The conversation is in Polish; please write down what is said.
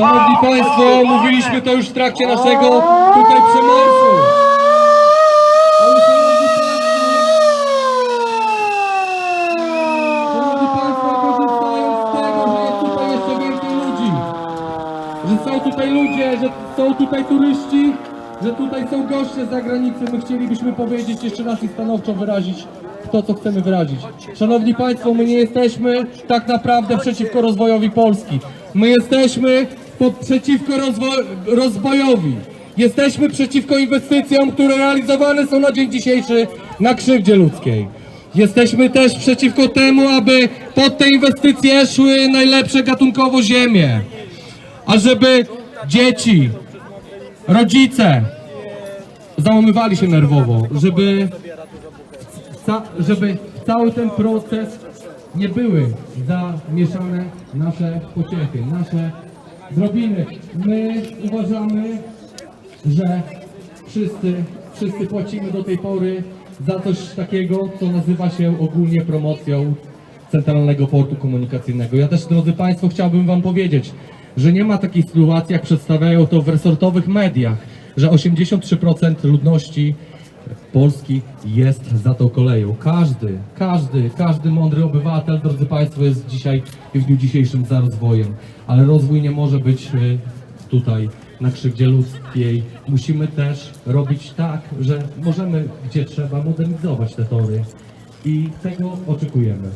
Szanowni Państwo, mówiliśmy to już w trakcie naszego tutaj przemarszu. Ale szanowni Państwo, szanowni Państwo, korzystając z tego, że jest tutaj jeszcze więcej ludzi, że są tutaj ludzie, że są tutaj turyści, że tutaj są goście z zagranicy, my chcielibyśmy powiedzieć jeszcze raz i stanowczo wyrazić to, co chcemy wyrazić. Szanowni Państwo, my nie jesteśmy tak naprawdę przeciwko rozwojowi Polski. My jesteśmy po, przeciwko rozwo- rozwojowi. Jesteśmy przeciwko inwestycjom, które realizowane są na dzień dzisiejszy na krzywdzie ludzkiej. Jesteśmy też przeciwko temu, aby pod te inwestycje szły najlepsze gatunkowo ziemie. A żeby dzieci, rodzice załamywali się nerwowo, żeby, żeby cały ten proces nie były zamieszane nasze pociechy, nasze drobiny. My uważamy, że wszyscy, wszyscy płacimy do tej pory za coś takiego, co nazywa się ogólnie promocją Centralnego Portu Komunikacyjnego. Ja też, drodzy Państwo, chciałbym Wam powiedzieć, że nie ma takiej sytuacji, jak przedstawiają to w resortowych mediach, że 83% ludności Polski jest za tą koleją. Każdy, każdy, każdy mądry obywatel, drodzy Państwo, jest dzisiaj i w dniu dzisiejszym za rozwojem, ale rozwój nie może być y, tutaj na krzywdzie ludzkiej. Musimy też robić tak, że możemy, gdzie trzeba, modernizować te tory i tego oczekujemy.